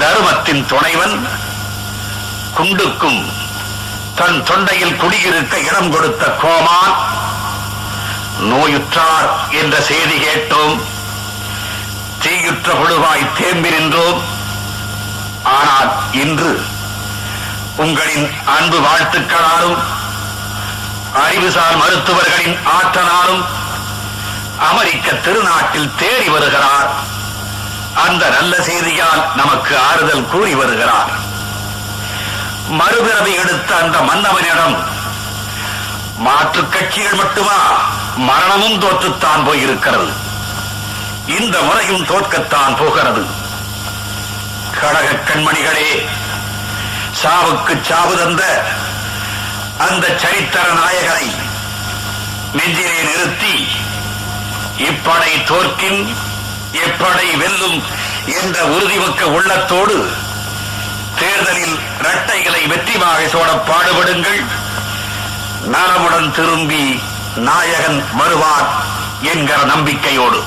தருமத்தின் துணைவன் குண்டுக்கும் தன் தொண்டையில் குடியிருக்க இடம் கொடுத்த கோமான் நோயுற்றார் என்ற செய்தி கேட்டோம். தீயுற்ற புழுவாய் தேம்பி நின்றோம். ஆனால் இன்று உங்களின் அன்பு வாழ்த்துக்களாலும் அறிவுசார் மருத்துவர்களின் ஆற்றலாலும் அமெரிக்க திருநாட்டில் தேறி வருகிறார். அந்த நல்ல செய்தியால் நமக்கு ஆறுதல் கூறி வருகிறார். மறுபிறவி எடுத்த அந்த மன்னவனிடம் மாற்று கட்சிகள் மட்டுமா? மரணமும் தோற்றுத்தான் போயிருக்கிறது. இந்த முறையும் தோற்கத்தான் போகிறது. கடக கண்மணிகளே சாவுக்கு சாவு தந்த அந்த சரித்திர நாயகனை நெஞ்சிலே நிறுத்தி இப்படை தோற்கின் எப்படை வெல்லும் என்ற உறுதிமிக்க உள்ளத்தோடு தேர்தலில் இரட்டைகளை வெற்றிமாக சோட பாடுபடுங்கள். நலமுடன் திரும்பி நாயகன் வருவார் என்கிற நம்பிக்கையோடு.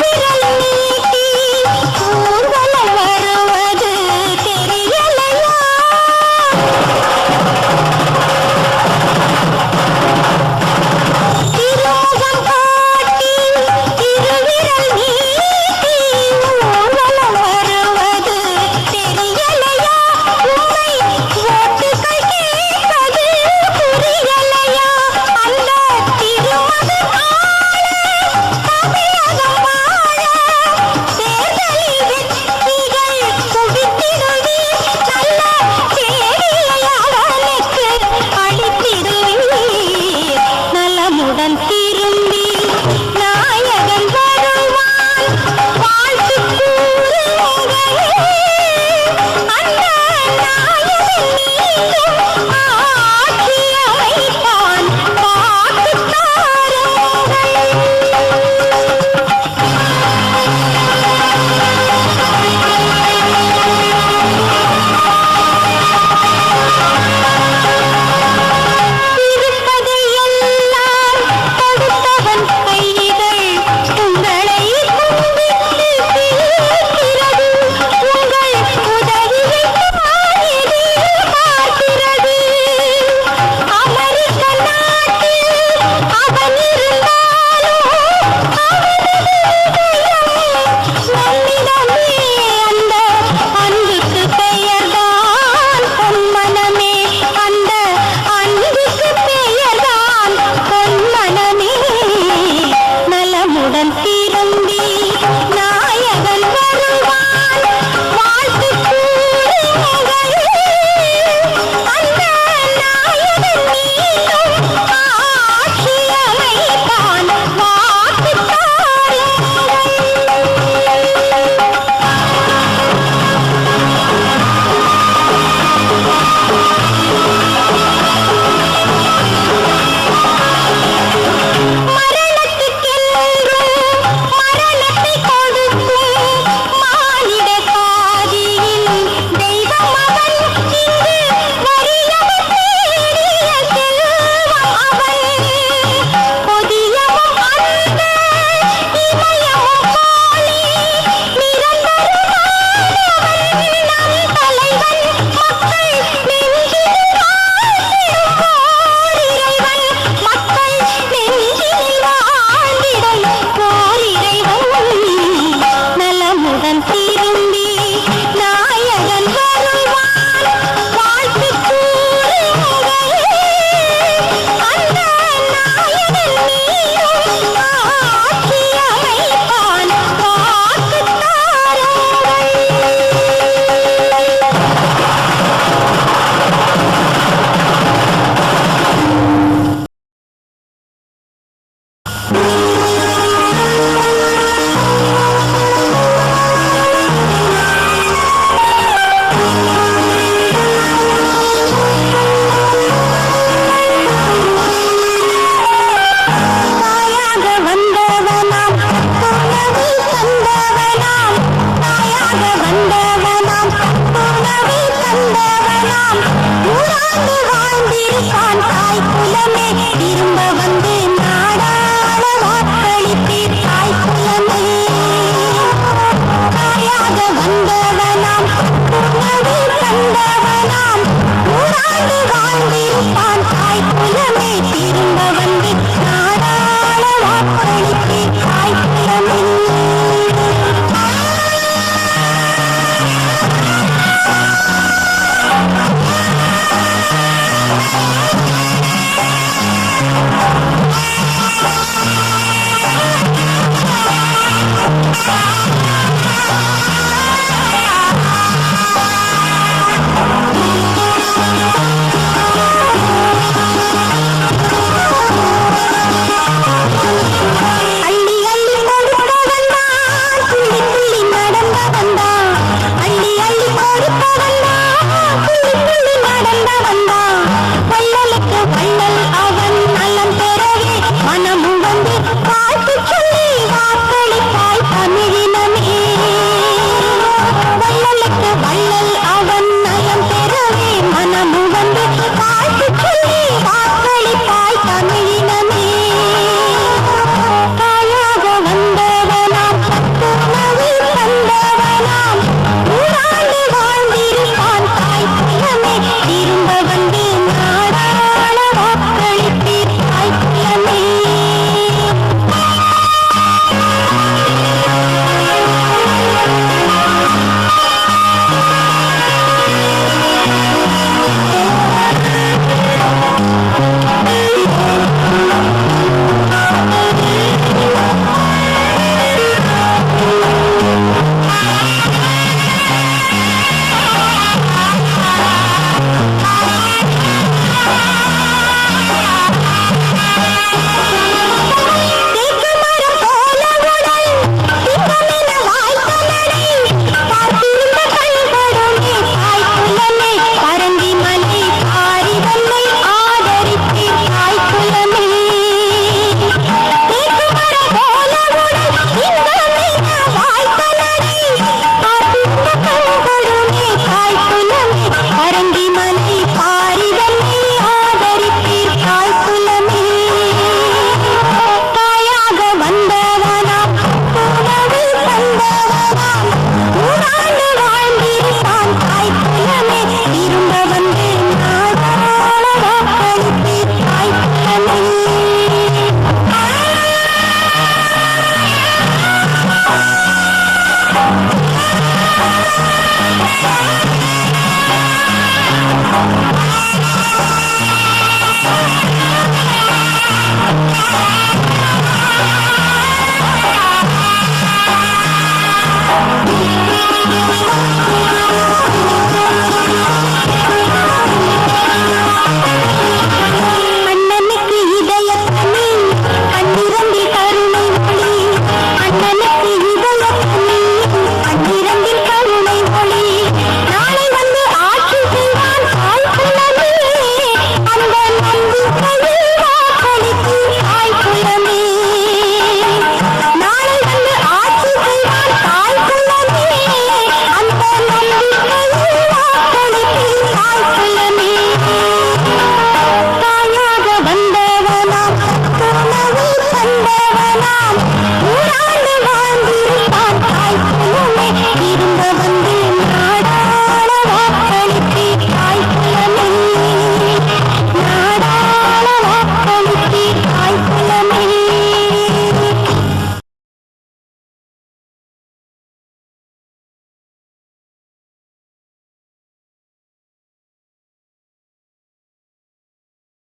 Put Ai.